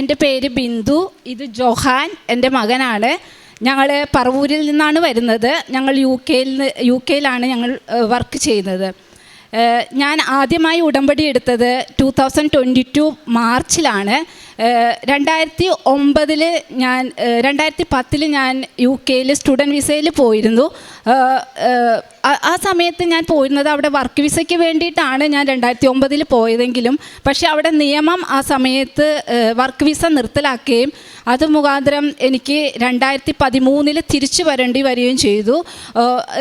എന്റെ പേര് ബിന്ദു ഇത് ജോഹാൻ എന്റെ മകനാണ്. ഞങ്ങൾ പറവൂരിൽ നിന്നാണ് വരുന്നത്. ഞങ്ങൾ യു കെയിൽ യു കെയിലാണ് ഞങ്ങൾ വർക്ക് ചെയ്യുന്നത്. ഞാൻ ആദ്യമായി ഉടമ്പടി എടുത്തത് ടു തൗസൻഡ് ട്വന്റി ടു മാർച്ചിലാണ്. രണ്ടായിരത്തി ഒമ്പതിൽ ഞാൻ രണ്ടായിരത്തി പത്തിൽ ഞാൻ യു കെയിൽ സ്റ്റുഡന്റ് വിസയിൽ പോയിരുന്നു. ആ- സമയത്ത് ഞാൻ പോയിരുന്നത് അവിടെ വർക്ക് വിസയ്ക്ക് വേണ്ടിയിട്ടാണ് ഞാൻ രണ്ടായിരത്തി ഒമ്പതിൽ പോയതെങ്കിലും പക്ഷേ അവിടെ നിയമം ആ സമയത്ത് വർക്ക് വിസ നിർത്തലാക്കുകയും അത് മുഖാന്തരം എനിക്ക് രണ്ടായിരത്തി പതിമൂന്നിൽ തിരിച്ചു വരേണ്ടി വരികയും ചെയ്തു.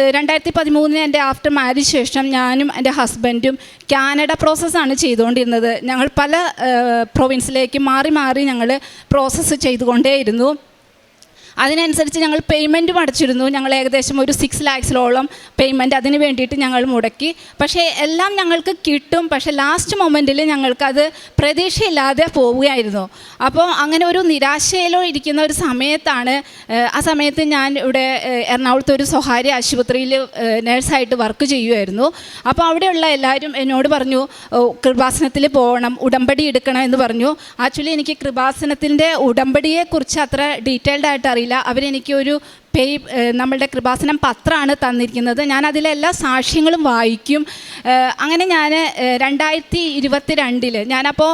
രണ്ടായിരത്തി പതിമൂന്നിന് എന്റെ ആഫ്റ്റർ മാരേജ് ശേഷം ഞാനും എന്റെ ഹസ്ബൻഡും കാനഡ പ്രോസസ്സാണ് ചെയ്തുകൊണ്ടിരുന്നത്. ഞങ്ങൾ പല പ്രൊവിൻസിലേക്ക് മാറി മാറി ഞങ്ങൾ പ്രോസസ്സ് ചെയ്തുകൊണ്ടേയിരുന്നു. അതിനനുസരിച്ച് ഞങ്ങൾ പേയ്മെന്റും അടച്ചിരുന്നു. ഞങ്ങൾ ഏകദേശം ഒരു സിക്സ് ലാക്സിലോളം പേയ്മെന്റ് അതിന് വേണ്ടിയിട്ട് ഞങ്ങൾ മുടക്കി. പക്ഷേ എല്ലാം ഞങ്ങൾക്ക് കിട്ടും. പക്ഷേ ലാസ്റ്റ് മൊമെന്റിൽ ഞങ്ങൾക്കത് പ്രതീക്ഷയില്ലാതെ പോവുകയായിരുന്നു. അപ്പോൾ അങ്ങനെ ഒരു നിരാശയിലോ ഇരിക്കുന്ന ഒരു സമയത്താണ് ആ സമയത്ത് ഞാൻ ഇവിടെ എറണാകുളത്ത് ഒരു സ്വകാര്യ ആശുപത്രിയിൽ നേഴ്സായിട്ട് വർക്ക് ചെയ്യുമായിരുന്നു അപ്പോൾ അവിടെയുള്ള എല്ലാവരും എന്നോട് പറഞ്ഞു "ഓ, കൃപാസനത്തിൽ പോകണം ഉടമ്പടി എടുക്കണം എന്ന് പറഞ്ഞു. ആക്ച്വലി എനിക്ക് കൃപാസനത്തിന്റെ ഉടമ്പടിയെക്കുറിച്ച് അത്ര ഡീറ്റെയിൽഡ് ആയിട്ട് അറിയില്ല. അവരെനിക്ക് ഒരു പേ നമ്മളുടെ കൃപാസനം പത്രമാണ് തന്നിരിക്കുന്നത്. ഞാൻ അതിലെ എല്ലാ സാക്ഷ്യങ്ങളും വായിക്കും. അങ്ങനെ ഞാൻ രണ്ടായിരത്തി ഇരുപത്തി രണ്ടിൽ ഞാനപ്പോൾ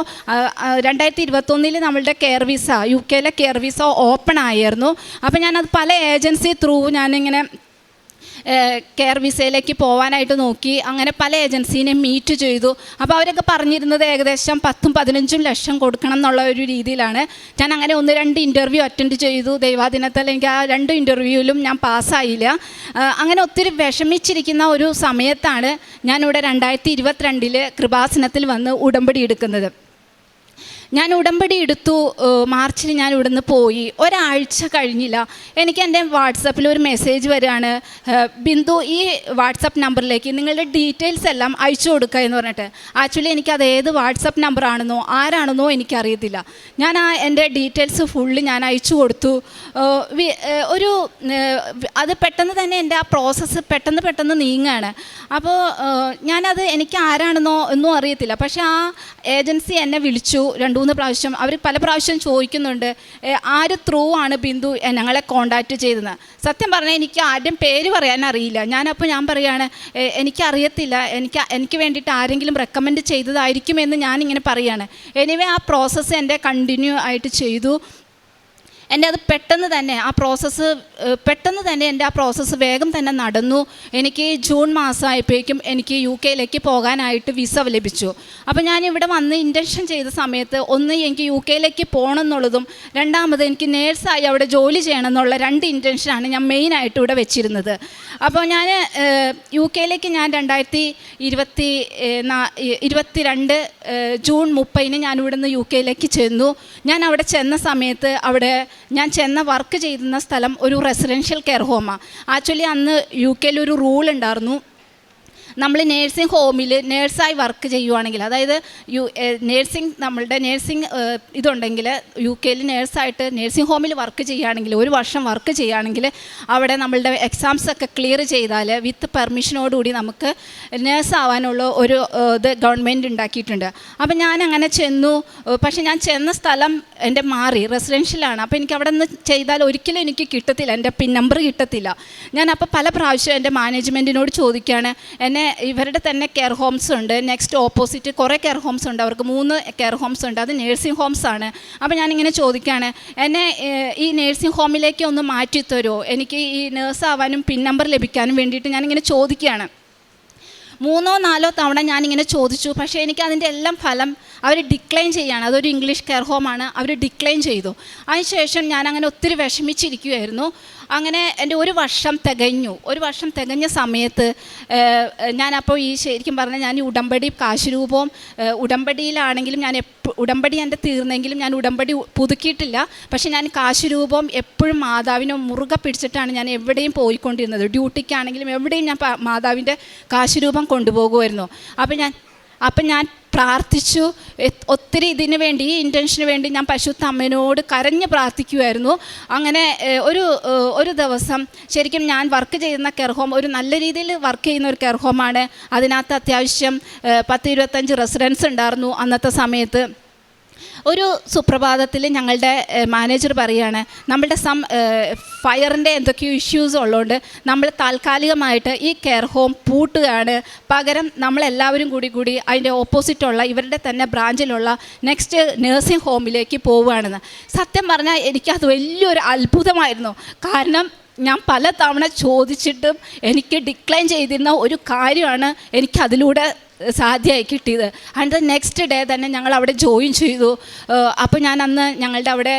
രണ്ടായിരത്തി ഇരുപത്തൊന്നിൽ നമ്മളുടെ കെയർ വിസ യു കെയിലെ കെയർ വിസ ഓപ്പൺ ആയിരുന്നു. അപ്പോൾ ഞാനത് പല ഏജൻസി ത്രൂ ഞാനിങ്ങനെ കെയർ വിസയിലേക്ക് പോകാനായിട്ട് നോക്കി. അങ്ങനെ പല ഏജൻസീനെ മീറ്റ് ചെയ്തു. അപ്പോൾ അവരൊക്കെ പറഞ്ഞിരുന്നത് ഏകദേശം പത്തും പതിനഞ്ചും ലക്ഷം കൊടുക്കണം എന്നുള്ള ഒരു രീതിയിലാണ്. ഞാൻ അങ്ങനെ ഒന്ന് രണ്ട് ഇന്റർവ്യൂ അറ്റൻഡ് ചെയ്തു. ദൈവാദിനത്തിൽ എനിക്ക് ആ രണ്ട് ഇന്റർവ്യൂവിലും ഞാൻ പാസ്സായില്ല അങ്ങനെ ഒത്തിരി വിഷമിച്ചിരിക്കുന്ന ഒരു സമയത്താണ് ഞാനിവിടെ രണ്ടായിരത്തി ഇരുപത്തിരണ്ടിൽ കൃപാസനത്തിൽ വന്ന് ഉടമ്പടി എടുക്കുന്നത്. ഞാൻ ഉടമ്പടി എടുത്തു മാർച്ചിൽ ഞാൻ ഇവിടുന്ന് പോയി. ഒരാഴ്ച കഴിഞ്ഞില്ല. എനിക്ക് എന്റെ വാട്സപ്പിൽ ഒരു മെസ്സേജ് വരികയാണ് ബിന്ദു ഈ വാട്സപ്പ് നമ്പറിലേക്ക് നിങ്ങളുടെ ഡീറ്റെയിൽസ് എല്ലാം അയച്ചു കൊടുക്കുക എന്ന് പറഞ്ഞിട്ട്. ആക്ച്വലി എനിക്ക് അത് ഏത് വാട്സപ്പ് നമ്പറാണെന്നോ ആരാണെന്നോ എനിക്കറിയത്തില്ല. ഞാൻ ആ എന്റെ ഡീറ്റെയിൽസ് ഫുള്ള് ഞാൻ അയച്ചു കൊടുത്തു. ഒരു അത് പെട്ടെന്ന് തന്നെ എന്റെ ആ പ്രോസസ്സ് പെട്ടെന്ന് പെട്ടെന്ന് നീങ്ങുകയാണ് അപ്പോൾ ഞാനത് എനിക്ക് ആരാണെന്നോ ഒന്നും അറിയത്തില്ല. പക്ഷേ ആ ഏജൻസി എന്നെ വിളിച്ചു രണ്ട് മൂന്ന് പ്രാവശ്യം അവർ പല പ്രാവശ്യം ചോദിക്കുന്നുണ്ട് "ഏ, ആര് ത്രൂ ആണ് ബിന്ദു ഞങ്ങളെ കോണ്ടാക്റ്റ് ചെയ്തത്? സത്യം പറഞ്ഞാൽ എനിക്ക് ആദ്യം പേര് പറയാൻ അറിയില്ല. ഞാനപ്പോൾ ഞാൻ പറയുകയാണ് "ഏ, എനിക്കറിയത്തില്ല. എനിക്ക് എനിക്ക് വേണ്ടിയിട്ട് ആരെങ്കിലും റെക്കമെൻഡ് ചെയ്തതായിരിക്കുമെന്ന് ഞാനിങ്ങനെ പറയുകയാണ് എനിവേ ആ പ്രോസസ്സ് എന്റെ കണ്ടിന്യൂ ആയിട്ട് ചെയ്തു. എന്റെ അത് പെട്ടെന്ന് തന്നെ ആ പ്രോസസ്സ് പെട്ടെന്ന് തന്നെ എന്റെ ആ പ്രോസസ്സ് വേഗം തന്നെ നടന്നു. എനിക്ക് ജൂൺ മാസമായപ്പോഴേക്കും എനിക്ക് യു കെയിലേക്ക് പോകാനായിട്ട് വിസ ലഭിച്ചു. അപ്പോൾ ഞാൻ ഇവിടെ വന്ന് ഇന്റൻഷൻ ചെയ്ത സമയത്ത് ഒന്ന് എനിക്ക് യു കെയിലേക്ക് പോകണം എന്നുള്ളതും രണ്ടാമത് എനിക്ക് നേഴ്സായി അവിടെ ജോലി ചെയ്യണം എന്നുള്ള രണ്ട് ഇന്റൻഷനാണ് ഞാൻ മെയിനായിട്ട് ഇവിടെ വെച്ചിരുന്നത്. അപ്പോൾ ഞാൻ യു കെയിലേക്ക് ഞാൻ രണ്ടായിരത്തി ഇരുപത്തി ഏഹ്, നാ- ഇ- ഇരുപത്തിരണ്ട് ജൂൺ മുപ്പതിന് ഞാൻ ഇവിടുന്ന് യു കെയിലേക്ക് ചെന്നു. ഞാൻ അവിടെ ചെന്ന സമയത്ത് അവിടെ ഞാൻ ചെന്ന വർക്ക് ചെയ്യുന്ന സ്ഥലം ഒരു റെസിഡൻഷ്യൽ കെയർ ഹോമാണ് ആക്ച്വലി അന്ന് യു കെയിൽ ഒരു റൂൾ ഉണ്ടായിരുന്നു. നമ്മൾ നേഴ്സിംഗ് ഹോമിൽ നേഴ്സായി വർക്ക് ചെയ്യുവാണെങ്കിൽ അതായത് യു നേഴ്സിംഗ് നമ്മളുടെ നേഴ്സിംഗ് ഇതുണ്ടെങ്കിൽ യു കെയിൽ നേഴ്സായിട്ട് നേഴ്സിംഗ് ഹോമിൽ വർക്ക് ചെയ്യുകയാണെങ്കിൽ ഒരു വർഷം വർക്ക് ചെയ്യുകയാണെങ്കിൽ അവിടെ നമ്മളുടെ എക്സാംസ് ഒക്കെ ക്ലിയർ ചെയ്താൽ വിത്ത് പെർമിഷനോടുകൂടി നമുക്ക് നേഴ്സ് ആവാനുള്ള ഒരു ഇത് ഗവൺമെന്റ് ഉണ്ടാക്കിയിട്ടുണ്ട്. അപ്പം ഞാൻ അങ്ങനെ ചെന്നു പക്ഷേ ഞാൻ ചെന്ന സ്ഥലം എന്റെ മാറി റെസിഡൻഷ്യലാണ് അപ്പോൾ എനിക്ക് അവിടെ നിന്ന് ചെയ്താൽ ഒരിക്കലും എനിക്ക് കിട്ടത്തില്ല. എന്റെ പിൻ നമ്പർ കിട്ടത്തില്ല. ഞാൻ അപ്പോൾ പല പ്രാവശ്യം എന്റെ മാനേജ്മെന്റിനോട് ചോദിക്കുകയാണ് എന്നെ ഇവരുടെ തന്നെ കെയർ ഹോംസ് ഉണ്ട്. നെക്സ്റ്റ് ഓപ്പോസിറ്റ് കുറേ കെയർ ഹോംസ് ഉണ്ട്. അവർക്ക് മൂന്ന് കെയർ ഹോംസ് ഉണ്ട്. അത് നേഴ്സിംഗ് ഹോംസ് ആണ്. അപ്പോൾ ഞാനിങ്ങനെ ചോദിക്കുകയാണ് എന്നെ ഈ നേഴ്സിംഗ് ഹോമിലേക്ക് ഒന്ന് മാറ്റി തരുമോ എനിക്ക് ഈ നേഴ്സ് ആവാനും പിൻ നമ്പർ ലഭിക്കാനും വേണ്ടിയിട്ട് ഞാനിങ്ങനെ ചോദിക്കുകയാണ്. മൂന്നോ നാലോ തവണ ഞാനിങ്ങനെ ചോദിച്ചു. പക്ഷേ എനിക്ക് അതിന്റെ എല്ലാം ഫലം അവർ ഡിക്ലൈൻ ചെയ്യാണ്. അതൊരു ഇംഗ്ലീഷ് കെയർ ഹോമാണ് അവർ ഡിക്ലൈൻ ചെയ്തു. അതിനുശേഷം ഞാൻ അങ്ങനെ ഒത്തിരി വിഷമിച്ചിരിക്കുമായിരുന്നു അങ്ങനെ എന്റെ ഒരു വർഷം തികഞ്ഞു. ഒരു വർഷം തികഞ്ഞ സമയത്ത് ഞാനപ്പോൾ ഈ ശരിക്കും പറഞ്ഞാൽ ഞാൻ ഈ ഉടമ്പടി കാശുരൂപവും ഉടമ്പടിയിലാണെങ്കിലും ഞാൻ ഉടമ്പടി എന്റെ തീർന്നെങ്കിലും ഞാൻ ഉടമ്പടി പുതുക്കിയിട്ടില്ല. പക്ഷേ ഞാൻ കാശുരൂപവും എപ്പോഴും മാതാവിനെ മുറുകെ പിടിച്ചിട്ടാണ് ഞാൻ എവിടെയും പോയിക്കൊണ്ടിരുന്നത്. ഡ്യൂട്ടിക്കാണെങ്കിലും എവിടെയും ഞാൻ മാതാവിന്റെ കാശുരൂപം കൊണ്ടുപോകുമായിരുന്നു. അപ്പോൾ ഞാൻ അപ്പം ഞാൻ പ്രാർത്ഥിച്ചു. ഒത്തിരി ഇതിന് വേണ്ടി ഈ ഇന്റൻഷന് വേണ്ടി ഞാൻ പശുത്ത അമ്മേനോട് കരഞ്ഞ് പ്രാർത്ഥിക്കുമായിരുന്നു അങ്ങനെ ഒരു ഒരു ദിവസം ശരിക്കും ഞാൻ വർക്ക് ചെയ്യുന്ന കെയർ ഹോം ഒരു നല്ല രീതിയിൽ വർക്ക് ചെയ്യുന്ന ഒരു കെയർ ഹോമാണ് അതിനകത്ത് അത്യാവശ്യം പത്ത് ഇരുപത്തഞ്ച് റെസിഡൻസ് ഉണ്ടായിരുന്നു അന്നത്തെ സമയത്ത്. ഒരു സുപ്രഭാതത്തിൽ ഞങ്ങളുടെ മാനേജർ പറയുകയാണ് നമ്മളുടെ സം ഫയറിന്റെ എന്തൊക്കെയോ ഇഷ്യൂസ് ഉള്ളതുകൊണ്ട് നമ്മൾ താൽക്കാലികമായിട്ട് ഈ കെയർ ഹോം പൂട്ടുകയാണ്. പകരം നമ്മളെല്ലാവരും കൂടി കൂടി അതിന്റെ ഓപ്പോസിറ്റുള്ള ഇവരുടെ തന്നെ ബ്രാഞ്ചിലുള്ള നെക്സ്റ്റ് നേഴ്സിംഗ് ഹോമിലേക്ക് പോവുകയാണെന്ന്. സത്യം പറഞ്ഞാൽ എനിക്കത് വലിയൊരു അത്ഭുതമായിരുന്നു. കാരണം ഞാൻ പല തവണ ചോദിച്ചിട്ടും എനിക്ക് ഡിക്ലൈൻ ചെയ്തിരുന്ന ഒരു കാര്യമാണ് എനിക്ക് അതിലൂടെ സാധ്യമായി കിട്ടിയത്. ആൻഡ് ദ നെക്സ്റ്റ് ഡേ തന്നെ ഞങ്ങൾ അവിടെ ജോയിൻ ചെയ്തു. അപ്പോൾ ഞാൻ അന്ന് ഞങ്ങളുടെ അവിടെ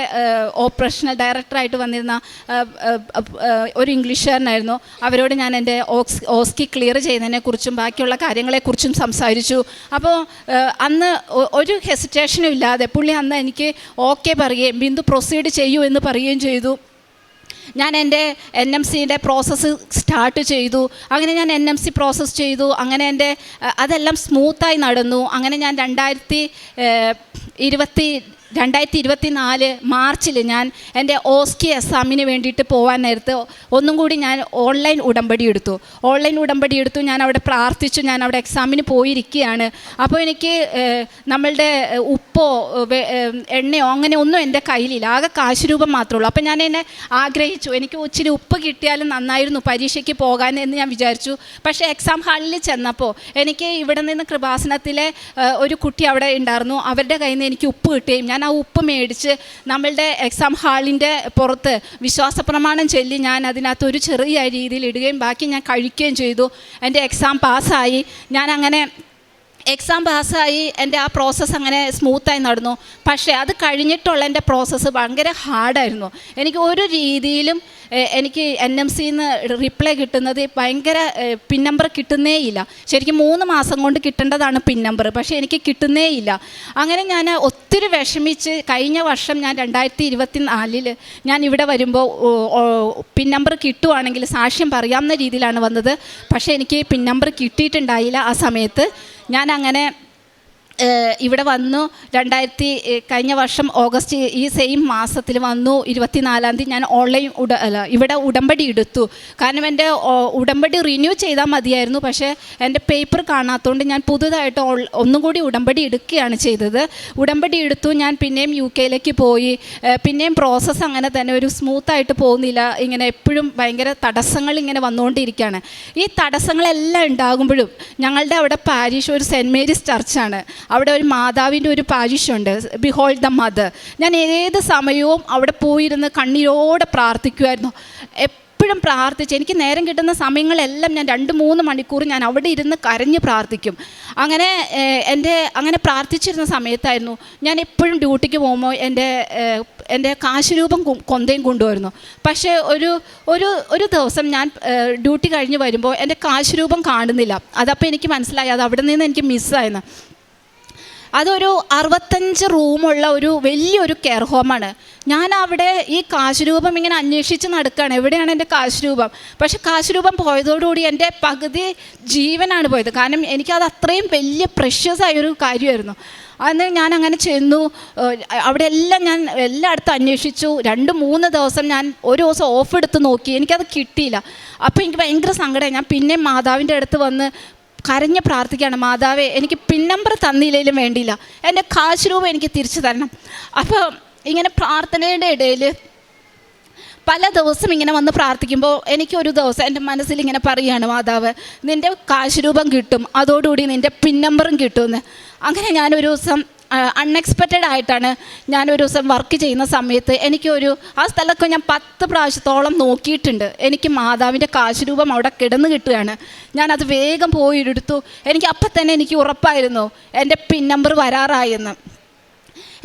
ഓപ്പറേഷണൽ ഡയറക്ടറായിട്ട് വന്നിരുന്ന ഒരു ഇംഗ്ലീഷുകാരനായിരുന്നു. അവരോട് ഞാൻ എന്റെ ഓക്സ് ഓസ്കി ക്ലിയർ ചെയ്യുന്നതിനെക്കുറിച്ചും ബാക്കിയുള്ള കാര്യങ്ങളെക്കുറിച്ചും സംസാരിച്ചു. അപ്പോൾ അന്ന് ഒരു ഹെസിറ്റേഷനും ഇല്ലാതെ പുള്ളി അന്ന് എനിക്ക് ഓക്കെ പറയുകയും ബിന്ദു പ്രൊസീഡ് ചെയ്യൂ എന്ന് പറയുകയും ചെയ്തു. ഞാൻ എന്റെ എൻ എം സിന്റെ പ്രോസസ്സ് സ്റ്റാർട്ട് ചെയ്തു. അങ്ങനെ ഞാൻ എൻ എം സി പ്രോസസ്സ് ചെയ്തു. അങ്ങനെ എന്റെ അതെല്ലാം സ്മൂത്തായി നടന്നു. അങ്ങനെ ഞാൻ രണ്ടായിരത്തി ഇരുപത്തി രണ്ടായിരത്തി ഇരുപത്തി നാല് മാർച്ചിൽ ഞാൻ എന്റെ ഓസ്കി എക്സാമിന് വേണ്ടിയിട്ട് പോകാൻ നേരത്ത് ഒന്നും കൂടി ഞാൻ ഓൺലൈൻ ഉടമ്പടി എടുത്തു. ഓൺലൈൻ ഉടമ്പടി എടുത്തു. ഞാൻ അവിടെ പ്രാർത്ഥിച്ചു. ഞാൻ അവിടെ എക്സാമിന് പോയിരിക്കുകയാണ്. അപ്പോൾ എനിക്ക് നമ്മളുടെ ഉപ്പോ എണ്ണയോ അങ്ങനെ ഒന്നും എന്റെ കയ്യിലില്ല. ആകെ കാശ് രൂപം മാത്രമേ ഉള്ളൂ. അപ്പോൾ ഞാൻ എന്നെ ആഗ്രഹിച്ചു. എനിക്ക് ഒച്ചിരി ഉപ്പ് കിട്ടിയാലും നന്നായിരുന്നു പരീക്ഷയ്ക്ക് പോകാൻ എന്ന് ഞാൻ വിചാരിച്ചു. പക്ഷേ എക്സാം ഹാളിൽ ചെന്നപ്പോൾ എനിക്ക് ഇവിടെ നിന്ന് കൃപാസനത്തിലെ ഒരു കുട്ടി അവിടെ ഉണ്ടായിരുന്നു. അവരുടെ കയ്യിൽ നിന്ന് എനിക്ക് ഉപ്പ് കിട്ടുകയും ഞാൻ ആ ഉപ്പ് മേടിച്ച് നമ്മളുടെ എക്സാം ഹാളിന്റെ പുറത്ത് വിശ്വാസ പ്രമാണം ചൊല്ലി ഞാൻ അതിനകത്ത് ഒരു ചെറിയ രീതിയിൽ ഇടുകയും ബാക്കി ഞാൻ കഴിക്കുകയും ചെയ്തു. എന്റെ എക്സാം പാസ്സായി ഞാൻ അങ്ങനെ എക്സാം പാസ്സായി എന്റെ ആ പ്രോസസ്സ് അങ്ങനെ സ്മൂത്തായി നടന്നു. പക്ഷേ അത് കഴിഞ്ഞിട്ടുള്ള എന്റെ പ്രോസസ്സ് ഭയങ്കര ഹാർഡായിരുന്നു എനിക്ക് ഒരു രീതിയിലും എനിക്ക് എൻ എം സിന്ന് റിപ്ലൈ കിട്ടുന്നത് ഭയങ്കര പിൻ നമ്പർ കിട്ടുന്നേ ഇല്ല. ശരിക്കും മൂന്ന് മാസം കൊണ്ട് കിട്ടേണ്ടതാണ് പിൻ നമ്പർ പക്ഷേ എനിക്ക് കിട്ടുന്നേ ഇല്ല. അങ്ങനെ ഞാൻ ഒത്തിരി വിഷമിച്ച് കഴിഞ്ഞ വർഷം ഞാൻ രണ്ടായിരത്തി ഇരുപത്തി നാലിൽ ഞാൻ ഇവിടെ വരുമ്പോൾ പിൻ നമ്പർ കിട്ടുവാണെങ്കിൽ സാക്ഷ്യം പറയാവുന്ന രീതിയിലാണ് വന്നത്. പക്ഷേ എനിക്ക് പിൻ നമ്പർ കിട്ടിയിട്ടുണ്ടായില്ല ആ സമയത്ത്. ഞാൻ അങ്ങനെ ഇവിടെ വന്നു. രണ്ടായിരത്തി കഴിഞ്ഞ വർഷം ഓഗസ്റ്റ് ഈ സെയിം മാസത്തിൽ വന്നു. ഇരുപത്തിനാലാം തീയതി ഞാൻ ഓൺലൈൻ ഉട അല്ല ഇവിടെ ഉടമ്പടി എടുത്തു. കാരണം എന്റെ ഉടമ്പടി റിന്യൂ ചെയ്താൽ മതിയായിരുന്നു. പക്ഷേ എന്റെ പേപ്പർ കാണാത്തതുകൊണ്ട് ഞാൻ പുതുതായിട്ട് ഒന്നും കൂടി ഉടമ്പടി എടുക്കുകയാണ് ചെയ്തത്. ഉടമ്പടി എടുത്തു. ഞാൻ പിന്നെയും യു കെയിലേക്ക് പോയി. പിന്നെയും പ്രോസസ്സ് അങ്ങനെ തന്നെ ഒരു സ്മൂത്തായിട്ട് പോകുന്നില്ല. ഇങ്ങനെ എപ്പോഴും ഭയങ്കര തടസ്സങ്ങൾ ഇങ്ങനെ വന്നുകൊണ്ടിരിക്കുകയാണ്. ഈ തടസ്സങ്ങളെല്ലാം ഉണ്ടാകുമ്പോഴും ഞങ്ങളുടെ അവിടെ പാരീഷ് ഒരു സെന്റ് മേരീസ് ചർച്ചാണ്. അവിടെ ഒരു മാതാവിന്റെ ഒരു പാരിഷുണ്ട് ബിഹോൾഡ് ദ മദർ ഞാൻ ഏത് സമയവും അവിടെ പോയിരുന്ന് കണ്ണീരോടെ പ്രാർത്ഥിക്കുമായിരുന്നു എപ്പോഴും പ്രാർത്ഥിച്ച് എനിക്ക് നേരം കിട്ടുന്ന സമയങ്ങളെല്ലാം ഞാൻ രണ്ട് മൂന്ന് മണിക്കൂർ ഞാൻ അവിടെ ഇരുന്ന് കരഞ്ഞ് പ്രാർത്ഥിക്കും. അങ്ങനെ എന്റെ അങ്ങനെ പ്രാർത്ഥിച്ചിരുന്ന സമയത്തായിരുന്നു ഞാൻ എപ്പോഴും ഡ്യൂട്ടിക്ക് പോകുമ്പോൾ എന്റെ എന്റെ കാശുരൂപം കൊന്തയും കൊണ്ടുവരുന്നു. പക്ഷേ ഒരു ഒരു ഒരു ദിവസം ഞാൻ ഡ്യൂട്ടി കഴിഞ്ഞ് വരുമ്പോൾ എന്റെ കാശുരൂപം കാണുന്നില്ല. അതപ്പോൾ എനിക്ക് മനസ്സിലായി അത് അവിടെ നിന്ന് എനിക്ക് മിസ്സായെന്ന് അതൊരു അറുപത്തഞ്ച് റൂമുള്ള ഒരു വലിയൊരു കെയർ ഹോമാണ്. ഞാൻ അവിടെ ഈ കാശുരൂപം ഇങ്ങനെ അന്വേഷിച്ച് നടക്കുകയാണ് എവിടെയാണ് എന്റെ കാശുരൂപം? പക്ഷെ കാശുരൂപം പോയതോടുകൂടി എന്റെ പകുതി ജീവനാണ് പോയത്. കാരണം എനിക്കത് അത്രയും വലിയ പ്രഷ്യസ് ആയൊരു കാര്യമായിരുന്നു. അന്ന് ഞാൻ അങ്ങനെ ചെന്നു. അവിടെ എല്ലാം ഞാൻ എല്ലായിടത്തും അന്വേഷിച്ചു. രണ്ട് മൂന്ന് ദിവസം ഞാൻ ഒരു ദിവസം ഓഫ് എടുത്ത് നോക്കി. എനിക്കത് കിട്ടിയില്ല. അപ്പോൾ എനിക്ക് ഭയങ്കര സങ്കടമായി. ഞാൻ പിന്നെ മാതാവിന്റെ അടുത്ത് വന്ന് കരഞ്ഞ് പ്രാർത്ഥിക്കുകയാണ് മാതാവേ എനിക്ക് പിൻ നമ്പർ തന്നില്ലെങ്കിലും വേണ്ടിയില്ല. എന്റെ കാശ് രൂപ എനിക്ക് തിരിച്ചു തരണം. അപ്പോൾ ഇങ്ങനെ പ്രാർത്ഥനയുടെ ഇടയിൽ പല ദിവസം ഇങ്ങനെ വന്ന് പ്രാർത്ഥിക്കുമ്പോൾ എനിക്കൊരു ദിവസം എന്റെ മനസ്സിൽ ഇങ്ങനെ പറയുകയാണ് മാതാവ് നിന്റെ കാശ് രൂപം കിട്ടും. അതോടുകൂടി നിന്റെ പിൻ നമ്പറും കിട്ടുമെന്ന്. അങ്ങനെ ഞാനൊരു ദിവസം അൺഎക്സ്പെക്റ്റഡ് ആയിട്ടാണ് ഞാനൊരു ദിവസം വർക്ക് ചെയ്യുന്ന സമയത്ത് എനിക്കൊരു ആ സ്ഥലമൊക്കെ ഞാൻ പത്ത് പ്രാവശ്യത്തോളം നോക്കിയിട്ടുണ്ട്. എനിക്ക് മാതാവിന്റെ കാശുരൂപം അവിടെ കിടന്ന് കിട്ടുകയാണ്. ഞാനത് വേഗം പോയി എടുത്തു എനിക്ക് അപ്പം തന്നെ എനിക്ക് ഉറപ്പായിരുന്നു എന്റെ പിൻ നമ്പർ വരാറായെന്ന്.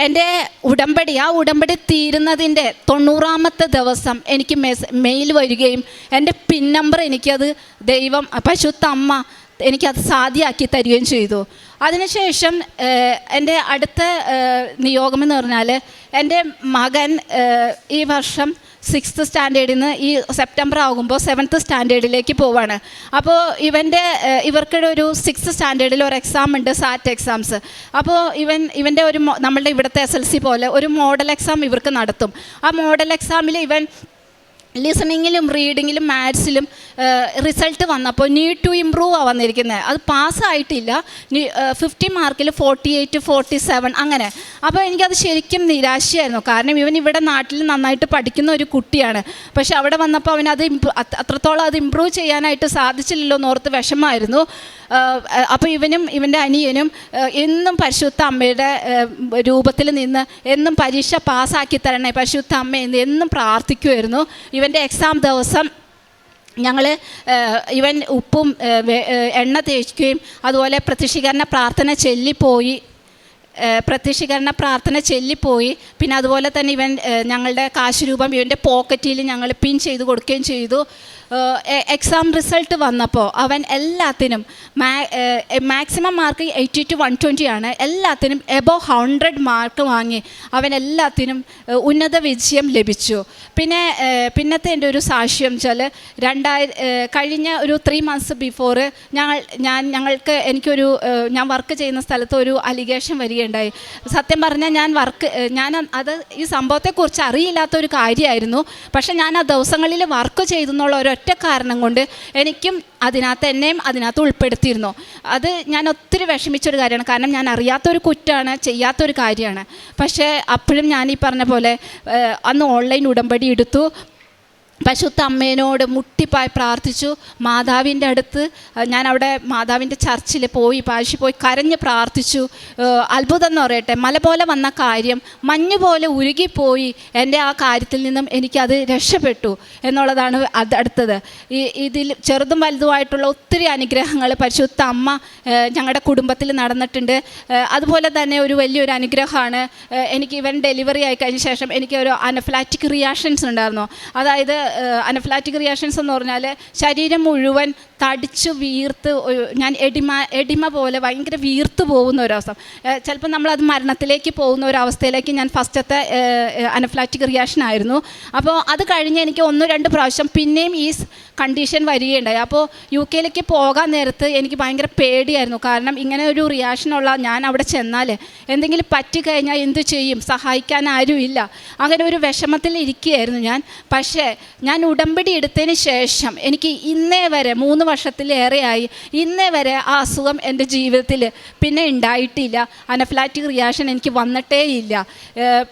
എന്റെ ഉടമ്പടി ആ ഉടമ്പടി തീരുന്നതിന്റെ തൊണ്ണൂറാമത്തെ ദിവസം എനിക്ക് മെസ് മെയിൽ വരികയും എന്റെ പിൻ നമ്പർ എനിക്കത് ദൈവം പശുത്ത അമ്മ എനിക്കത് സാധ്യമാക്കി തരികയും ചെയ്തു. അതിനുശേഷം എന്റെ അടുത്ത നിയോഗമെന്ന് പറഞ്ഞാൽ എന്റെ മകൻ ഈ വർഷം സിക്സ്ത് സ്റ്റാൻഡേർഡിൽ നിന്ന് ഈ സെപ്റ്റംബർ ആകുമ്പോൾ സെവൻത്ത് സ്റ്റാൻഡേർഡിലേക്ക് പോവാണ്. അപ്പോൾ ഇവന്റെ ഇവർക്കിടെ ഒരു സിക്സ്ത് സ്റ്റാൻഡേർഡിൽ ഒരു എക്സാം ഉണ്ട് സാറ്റ് എക്സാംസ് അപ്പോൾ ഇവൻ ഇവന്റെ ഒരു നമ്മളുടെ ഇവിടുത്തെ എസ് എൽ സി പോലെ ഒരു മോഡൽ എക്സാം ഇവർക്ക് നടത്തും. ആ മോഡൽ എക്സാമിൽ ഇവൻ ലിസണിങ്ങിലും റീഡിങ്ങിലും മാത്സിലും റിസൾട്ട് വന്നപ്പോൾ നീഡ് ടു ഇമ്പ്രൂവ് ആ വന്നിരിക്കുന്നത് അത് പാസ്സായിട്ടില്ല. ഫിഫ്റ്റി മാർക്കിൽ ഫോർട്ടി എയ്റ്റ് ഫോർട്ടി സെവൻ അങ്ങനെ. അപ്പോൾ എനിക്കത് ശരിക്കും നിരാശയായിരുന്നു. കാരണം ഇവൻ ഇവിടെ നാട്ടിൽ നന്നായിട്ട് പഠിക്കുന്ന ഒരു കുട്ടിയാണ്. പക്ഷെ അവിടെ വന്നപ്പോൾ അവനത് അത്രത്തോളം അത് ഇമ്പ്രൂവ് ചെയ്യാനായിട്ട് സാധിച്ചില്ലല്ലോ എന്നോർത്ത് വിഷമമായിരുന്നു. അപ്പോൾ ഇവനും ഇവന്റെ അനിയനും എന്നും പരിശുദ്ധ അമ്മയുടെ രൂപത്തിൽ നിന്ന് എന്നും പരീക്ഷ പാസ്സാക്കി തരണേ. പരിശുദ്ധ അമ്മ എന്ന് എന്നും പ്രാർത്ഥിക്കുമായിരുന്നു ഇവന്റെ എക്സാം ദിവസം ഞങ്ങൾ ഇവൻ ഉപ്പും എണ്ണ തേക്കുകയും അതുപോലെ പ്രത്യക്ഷീകരണ പ്രാർത്ഥന ചൊല്ലിപ്പോയി. പ്രത്യക്ഷീകരണ പ്രാർത്ഥന ചൊല്ലിപ്പോയി. പിന്നെ അതുപോലെ തന്നെ ഇവൻ ഞങ്ങളുടെ കാശ് രൂപം ഇവന്റെ പോക്കറ്റിൽ ഞങ്ങൾ പിൻ ചെയ്ത് കൊടുക്കുകയും ചെയ്തു. എക്സാം റിസൾട്ട് വന്നപ്പോൾ അവൻ എല്ലാത്തിനും maximum mark eighty two one twenty ആണ്. എല്ലാത്തിനും എബോ ഹൺഡ്രഡ് മാർക്ക് വാങ്ങി അവൻ എല്ലാത്തിനും ഉന്നത വിജയം ലഭിച്ചു. പിന്നെ പിന്നത്തെ എന്റെ ഒരു സാക്ഷ്യം വെച്ചാൽ രണ്ടായിര കഴിഞ്ഞ ഒരു ത്രീ മന്ത്സ് ബിഫോർ ഞങ്ങൾ ഞാൻ ഞങ്ങൾക്ക് എനിക്കൊരു ഞാൻ വർക്ക് ചെയ്യുന്ന സ്ഥലത്ത് ഒരു അലിഗേഷൻ വരികയുണ്ടായി. സത്യം പറഞ്ഞാൽ ഞാൻ വർക്ക് ഞാൻ അത് ഈ സംഭവത്തെക്കുറിച്ച് അറിയില്ലാത്ത ഒരു കാര്യമായിരുന്നു. പക്ഷേ ഞാൻ ആ ദിവസങ്ങളിൽ വർക്ക് ചെയ്തു എന്നുള്ള ഒരൊറ്റ കാരണം കൊണ്ട് എനിക്കും അതിനകത്ത് എന്നെയും അതിനകത്ത് ഉൾപ്പെടുത്തിയിരുന്നു. അത് ഞാൻ ഒത്തിരി വിഷമിച്ചൊരു കാര്യമാണ്. കാരണം ഞാൻ അറിയാത്തൊരു കുറ്റമാണ് ചെയ്യാത്തൊരു കാര്യമാണ്. പക്ഷേ അപ്പോഴും ഞാൻ ഈ പറഞ്ഞ പോലെ അന്ന് ഓൺലൈൻ ഉടമ്പടി എടുത്തു. പശുത്ത അമ്മേനോട് മുട്ടിപ്പായി പ്രാർത്ഥിച്ചു. മാതാവിന്റെ അടുത്ത് ഞാൻ അവിടെ മാതാവിന്റെ ചർച്ചിൽ പോയി പാശി പോയി കരഞ്ഞ് പ്രാർത്ഥിച്ചു. അത്ഭുതം എന്ന് പറയട്ടെ മല പോലെ വന്ന കാര്യം മഞ്ഞ് പോലെ ഉരുകിപ്പോയി എന്റെ ആ കാര്യത്തിൽ നിന്നും എനിക്കത് രക്ഷപ്പെട്ടു എന്നുള്ളതാണ് അത് അടുത്തത്. ഈ ഇതിൽ ചെറുതും വലുതുമായിട്ടുള്ള ഒത്തിരി അനുഗ്രഹങ്ങൾ പരിശുദ്ധ അമ്മ ഞങ്ങളുടെ കുടുംബത്തിൽ നടന്നിട്ടുണ്ട്. അതുപോലെ തന്നെ ഒരു വലിയൊരു അനുഗ്രഹമാണ് എനിക്ക് ഇവൻ ഡെലിവറി ആയി കഴിഞ്ഞ ശേഷം എനിക്ക് ഒരു അനഫ്ലാറ്റിക് റിയാക്ഷൻസ് ഉണ്ടായിരുന്നു. അതായത് അനഫ്ലാറ്റിക് റിയാക്ഷൻസ് എന്ന് പറഞ്ഞാൽ ശരീരം മുഴുവൻ തടിച്ച് വീർത്ത് ഞാൻ എടിമ എടിമ പോലെ ഭയങ്കര വീർത്ത് പോകുന്ന ഒരവസ്ഥ ചിലപ്പോൾ നമ്മളത് മരണത്തിലേക്ക് പോകുന്ന ഒരവസ്ഥയിലേക്ക് ഞാൻ ഫസ്റ്റത്തെ അനഫ്ലാറ്റിക് റിയാക്ഷൻ ആയിരുന്നു. അപ്പോൾ അത് കഴിഞ്ഞ് എനിക്ക് ഒന്ന് രണ്ട് പ്രാവശ്യം പിന്നെയും ഈ കണ്ടീഷൻ വരികയുണ്ടായി. അപ്പോൾ യു കെയിലേക്ക് പോകാൻ നേരത്ത് എനിക്ക് ഭയങ്കര പേടിയായിരുന്നു. കാരണം ഇങ്ങനെ ഒരു റിയാക്ഷൻ ഉള്ള ഞാൻ അവിടെ ചെന്നാൽ എന്തെങ്കിലും പറ്റിക്കഴിഞ്ഞാൽ എന്തു ചെയ്യും? സഹായിക്കാൻ ആരും ഇല്ല അങ്ങനെ ഒരു വിഷമത്തിൽ ഇരിക്കുകയായിരുന്നു ഞാൻ. പക്ഷേ ഞാൻ ഉടമ്പടി എടുത്തതിന് ശേഷം എനിക്ക് ഇന്നേ വരെ മൂന്ന് വർഷത്തിലേറെയായി ഇന്നേ വരെ ആ അസുഖം എന്റെ ജീവിതത്തിൽ പിന്നെ ഉണ്ടായിട്ടില്ല. അനഫ്ലാറ്റിക് റിയാക്ഷൻ എനിക്ക് വന്നിട്ടേ ഇല്ല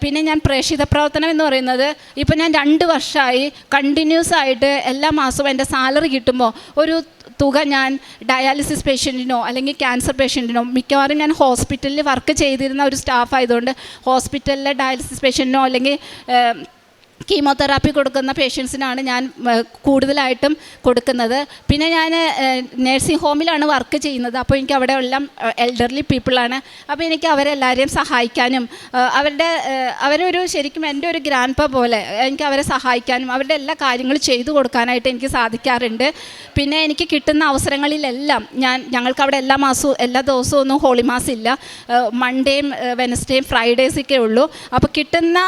പിന്നെ ഞാൻ പ്രേക്ഷിത പ്രവർത്തനം എന്ന് പറയുന്നത് ഇപ്പം ഞാൻ രണ്ട് വർഷമായി കണ്ടിന്യൂസ് ആയിട്ട് എല്ലാ മാസവും എന്റെ സാലറി കിട്ടുമ്പോൾ ഒരു തുക ഞാൻ ഡയാലിസിസ് പേഷ്യന്റിനോ അല്ലെങ്കിൽ ക്യാൻസർ പേഷ്യന്റിനോ മിക്കവാറും ഞാൻ ഹോസ്പിറ്റലിൽ വർക്ക് ചെയ്തിരുന്ന ഒരു സ്റ്റാഫ് ആയതുകൊണ്ട് ഹോസ്പിറ്റലിലെ ഡയാലിസിസ് പേഷ്യന്റിനോ അല്ലെങ്കിൽ കീമോതെറാപ്പി കൊടുക്കുന്ന പേഷ്യൻസിനാണ് ഞാൻ കൂടുതലായിട്ടും കൊടുക്കുന്നത്. പിന്നെ ഞാൻ നേഴ്സിംഗ് ഹോമിലാണ് വർക്ക് ചെയ്യുന്നത്. അപ്പോൾ എനിക്ക് അവിടെ എല്ലാം എൽഡർലി പീപ്പിളാണ് അപ്പോൾ എനിക്ക് അവരെല്ലാവരെയും സഹായിക്കാനും അവരുടെ അവരൊരു ശരിക്കും എന്റെ ഒരു ഗ്രാൻഡ് പ പോലെ എനിക്ക് അവരെ സഹായിക്കാനും അവരുടെ എല്ലാ കാര്യങ്ങളും ചെയ്തു കൊടുക്കാനായിട്ട് എനിക്ക് സാധിക്കാറുണ്ട്. പിന്നെ എനിക്ക് കിട്ടുന്ന അവസരങ്ങളിലെല്ലാം ഞാൻ ഞങ്ങൾക്ക് അവിടെ എല്ലാ മാസവും എല്ലാ ദിവസവും ഒന്നും ഹോളി മാസ് ഇല്ല. മൺഡേയും വെനസ്ഡേയും ഫ്രൈഡേസൊക്കെ ഉള്ളൂ. അപ്പോൾ കിട്ടുന്ന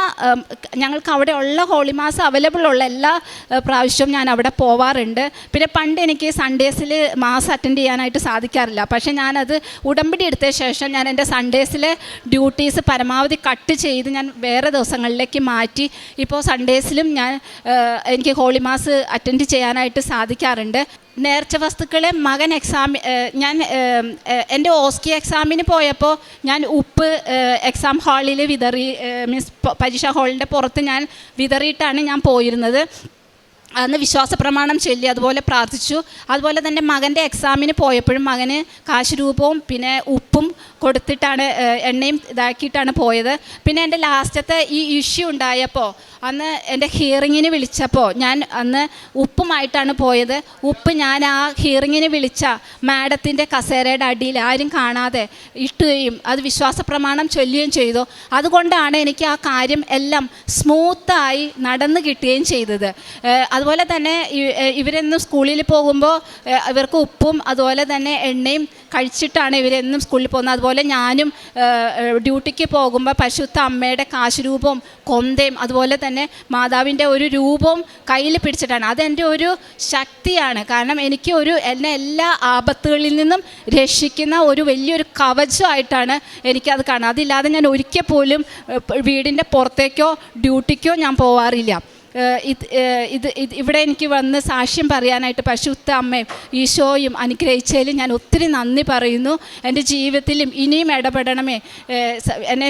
ഞങ്ങൾക്ക് അവിടെ ഉള്ള ഹോളി മാസ് അവൈലബിൾ ഉള്ള എല്ലാ പ്രാവശ്യവും ഞാൻ അവിടെ പോവാറുണ്ട്. പിന്നെ പണ്ട് എനിക്ക് സൺഡേസിൽ മാസ് അറ്റൻഡ് ചെയ്യാനായിട്ട് സാധിക്കാറില്ല. പക്ഷേ ഞാനത് ഉടമ്പടി എടുത്ത ശേഷം ഞാൻ എന്റെ സൺഡേസിലെ ഡ്യൂട്ടീസ് പരമാവധി കട്ട് ചെയ്ത് ഞാൻ വേറെ ദിവസങ്ങളിലേക്ക് മാറ്റി. ഇപ്പോൾ സൺഡേസിലും ഞാൻ എനിക്ക് ഹോളി മാസ് അറ്റൻഡ് ചെയ്യാനായിട്ട് സാധിക്കാറുണ്ട്. നേർച്ച വസ്തുക്കളെ മകൻ എക്സാമി ഞാൻ എന്റെ ഓസ്കി എക്സാമിന് പോയപ്പോൾ ഞാൻ ഉപ്പ് എക്സാം ഹാളിൽ വിതറി മീൻസ് പരീക്ഷാ ഹാളിന്റെ പുറത്ത് ഞാൻ വിതറിയിട്ടാണ് ഞാൻ പോയിരുന്നത്. അന്ന് വിശ്വാസ പ്രമാണം ചൊല്ലി അതുപോലെ പ്രാർത്ഥിച്ചു. അതുപോലെ തന്നെ മകന്റെ എക്സാമിന് പോയപ്പോഴും മകന് കാശ് രൂപവും പിന്നെ ഉപ്പും കൊടുത്തിട്ടാണ് എണ്ണയും ഇതാക്കിയിട്ടാണ് പോയത്. പിന്നെ എന്റെ ലാസ്റ്റത്തെ ഈ ഇഷ്യൂ ഉണ്ടായപ്പോൾ അന്ന് എന്റെ ഹിയറിങ്ങിന് വിളിച്ചപ്പോൾ ഞാൻ അന്ന് ഉപ്പുമായിട്ടാണ് പോയത്. ഉപ്പ് ഞാൻ ആ ഹിയറിങ്ങിന് വിളിച്ച മാഡത്തിന്റെ കസേരയുടെ അടിയിൽ ആരും കാണാതെ ഇട്ടുകയും അത് വിശ്വാസ പ്രമാണം ചൊല്ലുകയും ചെയ്തു. അതുകൊണ്ടാണ് എനിക്ക് ആ കാര്യം എല്ലാം സ്മൂത്തായി നടന്നു കിട്ടുകയും ചെയ്തത്. അതുപോലെ തന്നെ ഇവരെന്നും സ്കൂളിൽ പോകുമ്പോൾ ഇവർക്ക് ഉപ്പും അതുപോലെ തന്നെ എണ്ണയും കഴിച്ചിട്ടാണ് ഇവരെന്നും സ്കൂളിൽ പോകുന്നത്. അതുപോലെ ഞാനും ഏഹ്, ഏഹ് ഡ്യൂട്ടിക്ക് പോകുമ്പോൾ പരിശുദ്ധ അമ്മയുടെ കാശുരൂപവും കൊന്തയും അതുപോലെ തന്നെ മാതാവിന്റെ ഒരു രൂപവും കയ്യിൽ പിടിച്ചിട്ടാണ്. അതെന്റെ ഒരു ശക്തിയാണ്. കാരണം എനിക്ക് ഒരു എന്നെ എല്ലാ ആപത്തുകളിൽ നിന്നും രക്ഷിക്കുന്ന ഒരു വലിയൊരു കവചമായിട്ടാണ് എനിക്കത് കാണുന്നത്. അതില്ലാതെ ഞാൻ ഒരിക്കൽ പോലും വീടിന്റെ പുറത്തേക്കോ ഡ്യൂട്ടിക്കോ ഞാൻ പോവാറില്ല. ഇത് ഇവിടെ എനിക്ക് വന്ന് സാക്ഷ്യം പറയാനായിട്ട് പരിശുദ്ധ അമ്മയും ഈശോയും അനുഗ്രഹിച്ചതിൽ ഞാൻ ഒത്തിരി നന്ദി പറയുന്നു. എന്റെ ജീവിതത്തിലും ഇനിയും ഇടപെടണമേ. എന്നെ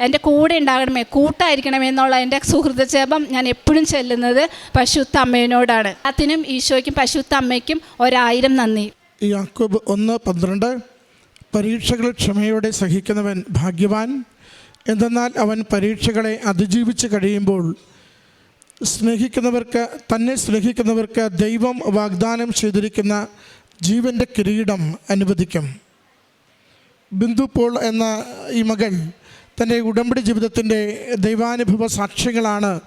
എന്റെ കൂടെ ഉണ്ടാകണമേ. കൂട്ടായിരിക്കണമേ എന്നുള്ള എന്റെ സുഹൃതജപം ഞാൻ എപ്പോഴും ചെല്ലുന്നത് പരിശുദ്ധ അമ്മേനോടാണ്. അതിനും ഈശോയ്ക്കും പരിശുദ്ധ അമ്മയ്ക്കും ഒരായിരം നന്ദി. ഒന്ന് പന്ത്രണ്ട് പരീക്ഷകൾ ക്ഷമയോടെ സഹിക്കുന്നവൻ ഭാഗ്യവാൻ. എന്തെന്നാൽ അവൻ പരീക്ഷകളെ അതിജീവിച്ച് കഴിയുമ്പോൾ സ്നേഹിക്കുന്നവർക്ക് തന്നെ സ്നേഹിക്കുന്നവർക്ക് ദൈവം വാഗ്ദാനം ചെയ്തിരിക്കുന്ന ജീവന്റെ കിരീടം അനുവദിക്കും. ബിന്ദു പോൾ എന്ന ഈ മകൾ തന്റെ ഉടമ്പടി ജീവിതത്തിന്റെ ദൈവാനുഭവ സാക്ഷ്യങ്ങളാണ്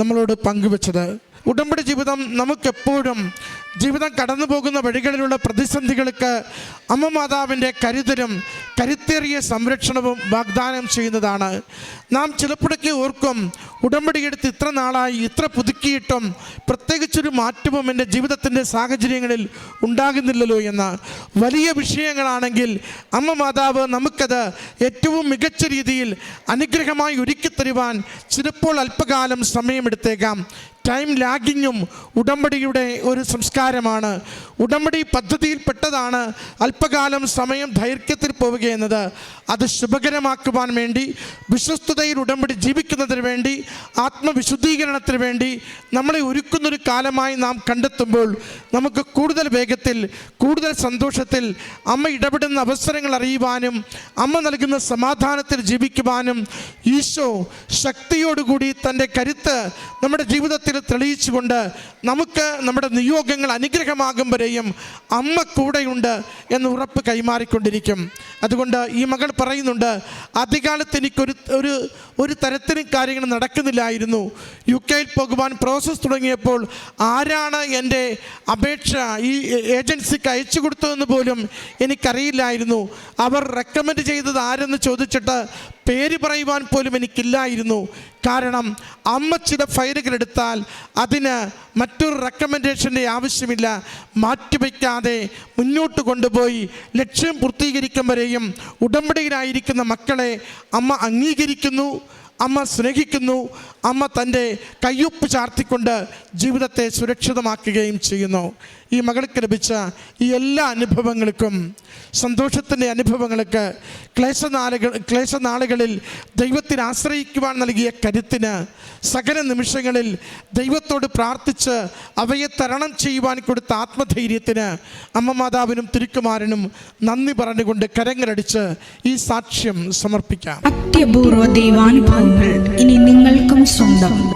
നമ്മളോട് പങ്കുവച്ചത്. ഉടമ്പടി ജീവിതം നമുക്കെപ്പോഴും ജീവിതം കടന്നു പോകുന്ന വഴികളിലുള്ള പ്രതിസന്ധികൾക്ക് അമ്മ മാതാവിന്റെ കരുതലും കരുത്തേറിയ സംരക്ഷണവും വാഗ്ദാനം ചെയ്യുന്നതാണ്. നാം ചിലപ്പോഴൊക്കെ ഓർക്കും ഉടമ്പടി എടുത്ത് ഇത്ര നാളായി ഇത്ര പുതുക്കിയിട്ടും പ്രത്യേകിച്ചൊരു മാറ്റവും എന്റെ ജീവിതത്തിന്റെ സാഹചര്യങ്ങളിൽ ഉണ്ടാകുന്നില്ലല്ലോ എന്ന വലിയ വിഷയങ്ങളാണെങ്കിൽ അമ്മ മാതാവ് നമുക്കത് ഏറ്റവും മികച്ച രീതിയിൽ അനുഗ്രഹമായി ഒരുക്കി തരുവാൻ ചിലപ്പോൾ അല്പകാലം സമയമെടുത്തേക്കാം. ടൈം ലാഗിങ്ങും ഉടമ്പടിയുടെ ഒരു സംസ്കാരമാണ്. ഉടമ്പടി പദ്ധതിയിൽപ്പെട്ടതാണ് അല്പകാലം സമയം ദൈർഘ്യത്തിൽ പോവുക എന്നത്. അത് ശുഭകരമാക്കുവാൻ വേണ്ടി വിശ്വസ്തതയിൽ ഉടമ്പടി ജീവിക്കുന്നതിന് വേണ്ടി ആത്മവിശുദ്ധീകരണത്തിന് വേണ്ടി നമ്മളെ ഒരുക്കുന്നൊരു കാലമായി നാം കണ്ടെത്തുമ്പോൾ നമുക്ക് കൂടുതൽ വേഗത്തിൽ കൂടുതൽ സന്തോഷത്തിൽ അമ്മ ഇടപെടുന്ന അവസരങ്ങൾ അറിയുവാനും അമ്മ നൽകുന്ന സമാധാനത്തിൽ ജീവിക്കുവാനും ഈശോ ശക്തിയോടുകൂടി തന്റെ കരുത്ത് നമ്മുടെ ജീവിതത്തിൽ തെളിയിച്ചുകൊണ്ട് നമുക്ക് നമ്മുടെ നിയോഗങ്ങൾ അനുഗ്രഹമാകും വരെയും അമ്മ കൂടെയുണ്ട് എന്ന് ഉറപ്പ് കൈമാറിക്കൊണ്ടിരിക്കും. അതുകൊണ്ട് ഈ മകൾ പറയുന്നുണ്ട് അധികാലത്ത് എനിക്കൊരു ഒരു ഒരു തരത്തിലും കാര്യങ്ങൾ നടക്കുന്നില്ലായിരുന്നു. യു കെയിൽ പോകുവാൻ പ്രോസസ്സ് തുടങ്ങിയപ്പോൾ ആരാണ് എന്റെ അപേക്ഷ ഈ ഏജൻസിക്ക് അയച്ചു കൊടുത്തതെന്ന് പോലും എനിക്കറിയില്ലായിരുന്നു. അവർ റെക്കമെൻഡ് ചെയ്തത് ആരെന്ന് ചോദിച്ചിട്ട് പേര് പറയുവാൻ പോലും എനിക്കില്ലായിരുന്നു. കാരണം അമ്മ ചില ഫയലുകൾ എടുത്താൽ അതിന് മറ്റൊരു റെക്കമെൻഡേഷന്റെ ആവശ്യമില്ല. മാറ്റിവെക്കാതെ മുന്നോട്ട് കൊണ്ടുപോയി ലക്ഷ്യം പൂർത്തീകരിക്കും വരെയും ഉടമ്പടിയിലായിരിക്കുന്ന മക്കളെ അമ്മ അംഗീകരിക്കുന്നു അമ്മ സ്നേഹിക്കുന്നു അമ്മ തന്റെ കയ്യൊപ്പ് ചാർത്തിക്കൊണ്ട് ജീവിതത്തെ സുരക്ഷിതമാക്കുകയും ചെയ്യുന്നു. ഈ മകൾക്ക് ലഭിച്ച ഈ എല്ലാ അനുഭവങ്ങൾക്കും സന്തോഷത്തിന്റെ അനുഭവങ്ങൾക്ക് ക്ലേശനാളുകൾ ക്ലേശനാളുകളിൽ ദൈവത്തിന് ആശ്രയിക്കുവാൻ നൽകിയ കരുത്തിന് സകല നിമിഷങ്ങളിൽ ദൈവത്തോട് പ്രാർത്ഥിച്ച് അവയെ തരണം ചെയ്യുവാൻ കൊടുത്ത ആത്മധൈര്യത്തിന് അമ്മ മാതാവിനും തിരുക്കുമാരനും നന്ദി പറഞ്ഞുകൊണ്ട് കരങ്ങളടിച്ച് ഈ സാക്ഷ്യം സമർപ്പിക്കാം. അത്യപൂർവ ദൈവാനുഭവങ്ങൾ ഇനി നിങ്ങൾക്കും സ്വന്തം.